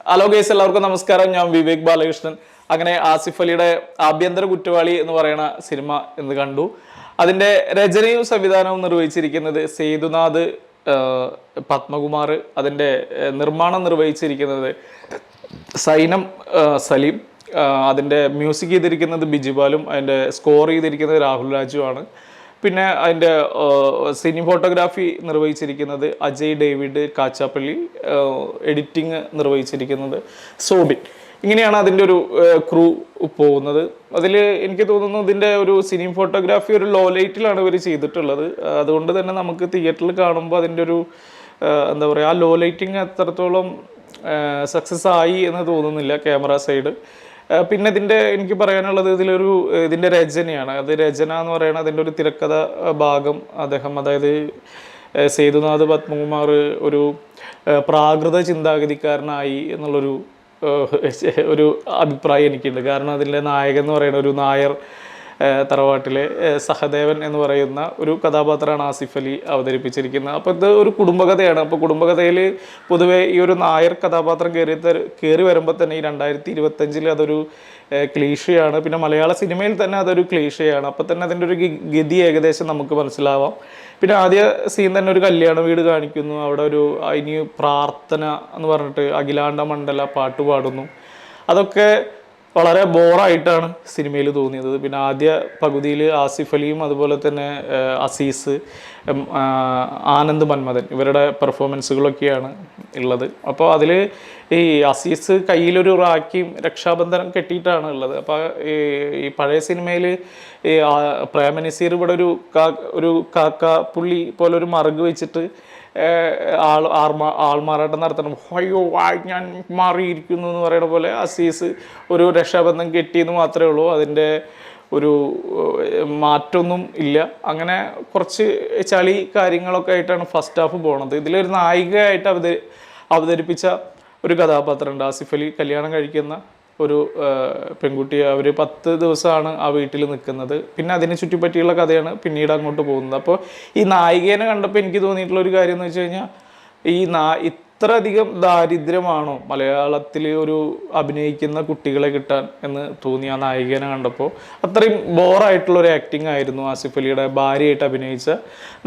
Hello guys എല്ലാവർക്കും നമസ്കാരം. ഞാൻ വിവേക് ബാലകൃഷ്ണൻ. അങ്ങനെ ആസിഫ് അലിയുടെ ആഭ്യന്തര കുറ്റവാളി എന്ന് പറയുന്ന സിനിമ എന്ന് കണ്ടു. അതിന്റെ രചനയും സംവിധാനവും നിർവഹിച്ചിരിക്കുന്നത് സേതുനാഥ് പത്മകുമാർ അതിന്റെ നിർമ്മാണം നിർവഹിച്ചിരിക്കുന്നത് സൈനം സലീം അതിന്റെ മ്യൂസിക് ചെയ്തിരിക്കുന്നത് ബിജുബാലും അതിന്റെ സ്കോർ ചെയ്തിരിക്കുന്നത് രാഹുൽ രാജുവാണ്. പിന്നെ അതിന്റെ സിനി ഫോട്ടോഗ്രാഫി നിർവഹിച്ചിരിക്കുന്നത് അജയ് ഡേവിഡ് കാച്ചാപ്പള്ളി എഡിറ്റിംഗ് നിർവഹിച്ചിരിക്കുന്നത് സോബിൻ. ഇങ്ങനെയാണ് അതിന്റെ ഒരു ക്രൂ പോകുന്നത്. അതിൽ എനിക്ക് തോന്നുന്നു ഇതിന്റെ ഒരു സിനി ഫോട്ടോഗ്രാഫി ഒരു ലോ ലൈറ്റിലാണ് ഇവർ ചെയ്തിട്ടുള്ളത്. അതുകൊണ്ട് തന്നെ നമുക്ക് തിയേറ്ററിൽ കാണുമ്പോൾ അതിന്റെ ഒരു എന്താ പറയുക ആ ലോ ലൈറ്റിങ് അത്രത്തോളം സക്സസ് ആയി എന്ന് തോന്നുന്നില്ല ക്യാമറ സൈഡ്. പിന്നെ ഇതിന്റെ എനിക്ക് പറയാനുള്ളത് ഇതിലൊരു ഇതിന്റെ രചനയാണ്. അത് രചന എന്ന് പറയുന്നത് അതിന്റെ ഒരു തിരക്കഥ ഭാഗം അദ്ദേഹം അതായത് സേതുനാഥ് പത്മകുമാർ ഒരു പ്രാകൃത ചിന്താഗതിക്കാരനായി എന്നുള്ളൊരു ഒരു അഭിപ്രായം എനിക്കുണ്ട്. കാരണം അതിലെ നായകൻ എന്ന് പറയുന്ന ഒരു നായർ തറവാട്ടിലെ സഹദേവൻ എന്ന് പറയുന്ന ഒരു കഥാപാത്രമാണ് ആസിഫ് അലി അവതരിപ്പിച്ചിരിക്കുന്നത്. അപ്പോൾ ഇത് ഒരു കുടുംബകഥയാണ്. അപ്പോൾ കുടുംബകഥയിൽ പൊതുവേ ഈ ഒരു നായർ കഥാപാത്രം കയറി കയറി വരുമ്പോൾ തന്നെ ഈ രണ്ടായിരത്തി ഇരുപത്തഞ്ചിൽ അതൊരു ക്ലീഷയാണ്. പിന്നെ മലയാള സിനിമയിൽ തന്നെ അതൊരു ക്ലീഷയാണ്. അപ്പോൾ തന്നെ അതിന്റെ ഒരു ഗതി ഏകദേശം നമുക്ക് മനസ്സിലാവാം. പിന്നെ ആദ്യ സീൻ തന്നെ ഒരു കല്യാണ വീട് കാണിക്കുന്നു. അവിടെ ഒരു ഇനി പ്രാർത്ഥന എന്ന് പറഞ്ഞിട്ട് അഖിലാണ്ട മണ്ഡല പാട്ട് പാടുന്നു. അതൊക്കെ വളരെ ബോറായിട്ടാണ് സിനിമയിൽ തോന്നിയത്. പിന്നെ ആദ്യ പകുതിയിൽ ആസിഫ് അലിയും അതുപോലെ തന്നെ അസീസ് ആനന്ദ് മന്മഥൻ ഇവരുടെ പെർഫോമൻസുകളൊക്കെയാണ് ഉള്ളത്. അപ്പോൾ അതിൽ ഈ അസീസ് കയ്യിലൊരു റാക്കിയും രക്ഷാബന്ധനം കെട്ടിയിട്ടാണ് ഉള്ളത്. അപ്പോൾ ഈ പഴയ സിനിമയിൽ ഈ പ്രേമനസീർ ഇവിടെ ഒരു കാ ഒരു കാക്ക പുള്ളി പോലെ ഒരു മറുക് വെച്ചിട്ട് ആൾ ആർമാ ആൾമാറാട്ടം നടത്തണം. അയ്യോ ഞാൻ മാറിയിരിക്കുന്നു എന്ന് പറയുന്ന പോലെ അസീസ് ഒരു രക്ഷാബന്ധം കെട്ടിയെന്ന് മാത്രമേ ഉള്ളൂ. അതിന്റെ ഒരു മാറ്റമൊന്നും ഇല്ല. അങ്ങനെ കുറച്ച് ചളി കാര്യങ്ങളൊക്കെ ആയിട്ടാണ് ഫസ്റ്റ് ഹാഫ് പോണത്. ഇതിലൊരു നായികയായിട്ട് അവതരി അവതരിപ്പിച്ച ഒരു കഥാപാത്രമുണ്ട് ആസിഫ് അലി. കല്യാണം കഴിക്കുന്ന ഒരു പെൺകുട്ടി അവർ പത്ത് ദിവസമാണ് ആ വീട്ടിൽ നിൽക്കുന്നത് പിന്നെ അതിനെ ചുറ്റിപ്പറ്റിയുള്ള കഥയാണ് പിന്നീട് അങ്ങോട്ട് പോകുന്നത്. അപ്പോൾ ഈ നായികേനെ കണ്ടപ്പോൾ എനിക്ക് തോന്നിയിട്ടുള്ള ഒരു കാര്യം എന്ന് വെച്ച് കഴിഞ്ഞാൽ ഈ നാ ഇത്രയധികം ദാരിദ്ര്യമാണോ മലയാളത്തിൽ ഒരു അഭിനയിക്കുന്ന കുട്ടികളെ കിട്ടാൻ എന്ന് തോന്നി ആ നായികനെ കണ്ടപ്പോൾ അത്രയും ബോറായിട്ടുള്ള ഒരു ആക്ടിങ് ആയിരുന്നു ആസിഫ് അലിയുടെ ഭാര്യയായിട്ട് അഭിനയിച്ച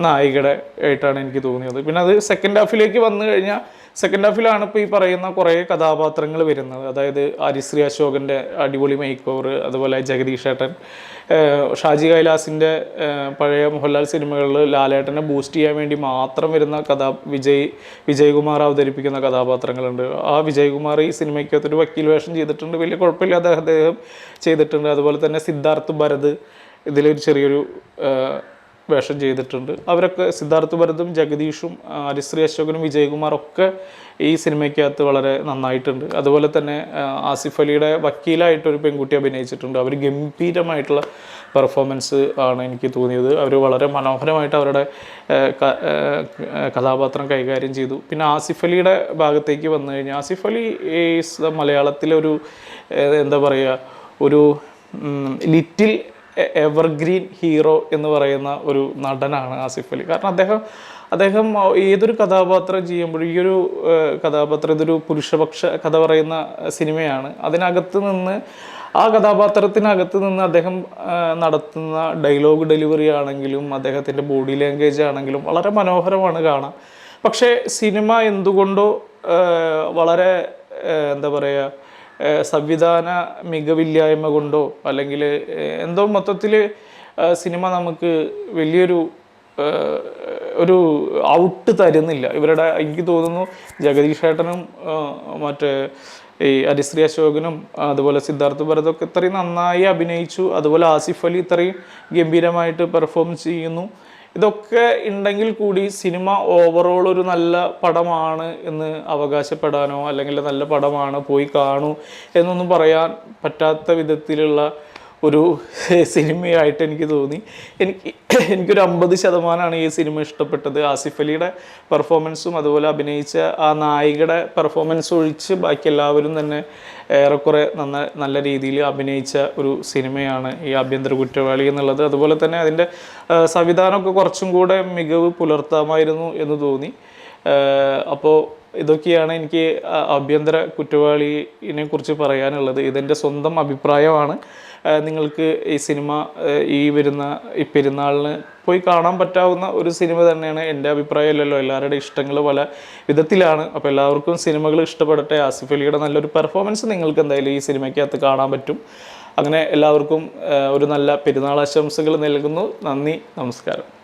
നായികയുടെ ആയിട്ടാണ് എനിക്ക് തോന്നിയത്. പിന്നെ അത് സെക്കൻഡ് ഹാഫിലേക്ക് വന്നു കഴിഞ്ഞാൽ സെക്കൻഡ് ഹാഫിലാണ് ഇപ്പോൾ ഈ പറയുന്ന കുറേ കഥാപാത്രങ്ങൾ വരുന്നത്. അതായത് ഹരിശ്രീ അശോകന്റെ അടിപൊളി മേക്ക് ഓവർ അതുപോലെ ജഗദീഷ് ഏട്ടൻ ഷാജി കൈലാസിന്റെ പഴയ മോഹൻലാൽ സിനിമകളിൽ ലാലേട്ടനെ ബൂസ്റ്റ് ചെയ്യാൻ വേണ്ടി മാത്രം വരുന്ന കഥാ വിജയ് വിജയകുമാർ അവതരിപ്പിക്കുന്ന കഥാപാത്രങ്ങളുണ്ട്. ആ വിജയകുമാർ ഈ സിനിമയ്ക്കകത്തൊരു വക്കീൽ വേഷം ചെയ്തിട്ടുണ്ട്. വലിയ കുഴപ്പമില്ലാതെ അദ്ദേഹം ചെയ്തിട്ടുണ്ട്. അതുപോലെ തന്നെ സിദ്ധാർത്ഥ് ഭരത് ഇതിലൊരു ചെറിയൊരു വേഷം ചെയ്തിട്ടുണ്ട്. അവരൊക്കെ സിദ്ധാർത്ഥ് ഭരതും ജഗദീഷും ഹരിശ്രീ അശോകനും വിജയകുമാർ ഒക്കെ ഈ സിനിമയ്ക്കകത്ത് വളരെ നന്നായിട്ടുണ്ട്. അതുപോലെ തന്നെ ആസിഫ് അലിയുടെ വക്കീലായിട്ടൊരു പെൺകുട്ടി അഭിനയിച്ചിട്ടുണ്ട്. അവർ ഗംഭീരമായിട്ടുള്ള പെർഫോമൻസ് ആണ് എനിക്ക് തോന്നിയത്. അവർ വളരെ മനോഹരമായിട്ട് അവരുടെ കഥാപാത്രം കൈകാര്യം ചെയ്തു. പിന്നെ ആസിഫ് അലിയുടെ ഭാഗത്തേക്ക് വന്നു കഴിഞ്ഞാൽ ആസിഫ് അലി ഈസ് മലയാളത്തിലെ ഒരു എന്താ പറയുക ഒരു ലിറ്റിൽ എവർഗ്രീൻ ഹീറോ എന്ന് പറയുന്ന ഒരു നടനാണ് ആസിഫ് അലി. കാരണം അദ്ദേഹം അദ്ദേഹം ഏതൊരു കഥാപാത്രം ചെയ്യുമ്പോഴും ഈ ഒരു കഥാപാത്രം ഇതൊരു പുരുഷപക്ഷ കഥ പറയുന്ന സിനിമയാണ്. അതിനകത്ത് നിന്ന് ആ കഥാപാത്രത്തിനകത്ത് നിന്ന് അദ്ദേഹം നടത്തുന്ന ഡയലോഗ് ഡെലിവറി ആണെങ്കിലും അദ്ദേഹത്തിന്റെ ബോഡി ലാംഗ്വേജ് ആണെങ്കിലും വളരെ മനോഹരമാണ് കാണാൻ. പക്ഷേ സിനിമ എന്തുകൊണ്ടോ വളരെ എന്താ പറയുക സംവിധാന മികവില്ലായ്മ കൊണ്ടോ അല്ലെങ്കിൽ എന്തോ മൊത്തത്തിൽ സിനിമ നമുക്ക് വലിയൊരു ഒരു ഔട്ട് തരുന്നില്ല. ഇവരുടെ എനിക്ക് തോന്നുന്നു ജഗദീഷ് ഏട്ടനും മറ്റേ ഈ ഹരിശ്രീ അശോകനും അതുപോലെ സിദ്ധാർത്ഥ് ഭരതൊക്കെ ഇത്രയും നന്നായി അഭിനയിച്ചു. അതുപോലെ ആസിഫ് അലി ഇത്രയും ഗംഭീരമായിട്ട് പെർഫോം ചെയ്യുന്നു. ഇതൊക്കെ ഉണ്ടെങ്കിൽ കൂടി സിനിമ ഓവറോൾ ഒരു നല്ല പടമാണ് എന്ന് അവകാശപ്പെടാനോ അല്ലെങ്കിൽ നല്ല പടമാണ് പോയി കാണൂ എന്നൊന്നും പറയാൻ പറ്റാത്ത വിധത്തിലുള്ള ഒരു സിനിമയായിട്ട് എനിക്ക് തോന്നി. എനിക്ക് എനിക്കൊരു അമ്പത് ശതമാനമാണ് ഈ സിനിമ ഇഷ്ടപ്പെട്ടത്. ആസിഫ് അലിയുടെ പെർഫോമൻസും അതുപോലെ അഭിനയിച്ച ആ നായികയുടെ പെർഫോമൻസ് ഒഴിച്ച് ബാക്കി എല്ലാവരും തന്നെ ഏറെക്കുറെ നന്ന നല്ല രീതിയിൽ അഭിനയിച്ച ഒരു സിനിമയാണ് ഈ ആഭ്യന്തര കുറ്റവാളി എന്നുള്ളത്. അതുപോലെ തന്നെ അതിന്റെ സംവിധാനമൊക്കെ കുറച്ചും കൂടെ മികവ് പുലർത്താമായിരുന്നു എന്ന് തോന്നി. അപ്പോൾ ഇതൊക്കെയാണ് എനിക്ക് ആഭ്യന്തര കുറ്റവാളിനെ കുറിച്ച് പറയാനുള്ളത്. ഇതെന്റെ സ്വന്തം അഭിപ്രായമാണ്. നിങ്ങൾക്ക് ഈ സിനിമ ഈ വരുന്ന ഈ പെരുന്നാളിന് പോയി കാണാൻ പറ്റാവുന്ന ഒരു സിനിമ തന്നെയാണ് എന്റെ അഭിപ്രായമല്ലല്ലോ എല്ലാവരുടെ ഇഷ്ടങ്ങൾ പല വിധത്തിലാണ്. അപ്പോൾ എല്ലാവർക്കും സിനിമകൾ ഇഷ്ടപ്പെടട്ടെ. ആസിഫ് അലിയുടെ നല്ലൊരു പെർഫോമൻസ് നിങ്ങൾക്ക് എന്തായാലും ഈ സിനിമയ്ക്കകത്ത് കാണാൻ പറ്റും. അങ്ങനെ എല്ലാവർക്കും ഒരു നല്ല പെരുന്നാൾ ആശംസകൾ നൽകുന്നു. നന്ദി. നമസ്കാരം.